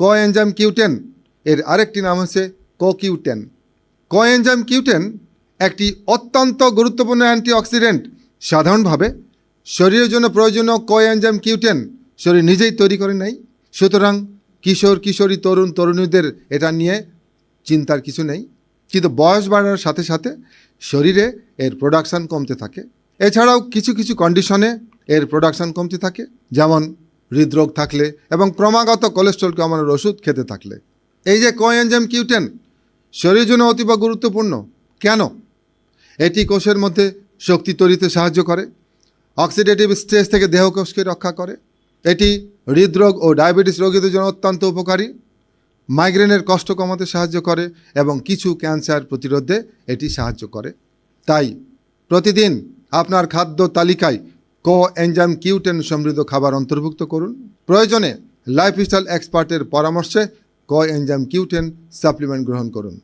Coenzyme Q ten, এর আরেকটি নাম হচ্ছে কোকিউটেন। কোএনজাইম কিউটেন একটি অত্যন্ত গুরুত্বপূর্ণ অ্যান্টিঅক্সিডেন্ট। সাধারণভাবে শরীরের জন্য প্রয়োজনীয় কোএনজাইম কিউটেন শরীর নিজেই তৈরি করে নেয়। সুতরাং কিশোর, কিশোরী, তরুণ, তরুণীদের এটা নিয়ে চিন্তার কিছু নেই। কিন্তু বয়স বাড়ার সাথে সাথে শরীরে এর প্রোডাকশান কমতে থাকে। এছাড়াও কিছু কিছু কন্ডিশনে এর প্রোডাকশান কমতে থাকে। যেমন হৃদরোগ থাকলে এবং ক্রমাগত কোলেস্ট্রল কমানোর ওষুধ খেতে থাকলে। এই যে কোএনজাইম কিউটেন? শরীরের জন্য অতীব গুরুত্বপূর্ণ। কেন? এটি কোষের মধ্যে শক্তি তৈরিতে সাহায্য করে অক্সিডেটিভ স্ট্রেস থেকে দেহকোষকে রক্ষা করে। এটি হৃদরোগ ও ডায়াবেটিস রোগীদের জন্য অত্যন্ত উপকারী। মাইগ্রেনের কষ্ট কমাতে সাহায্য করে এবং কিছু ক্যান্সার প্রতিরোধে এটি সাহায্য করে। তাই প্রতিদিন আপনার খাদ্য তালিকায় কো এনজাম কিউটেন সমৃদ্ধ খাবার অন্তর্ভুক্ত করুন। প্রয়োজনে লাইফস্টাইল এক্সপার্টের পরামর্শে কো এনজাম কিউটেন সাপ্লিমেন্ট গ্রহণ করুন।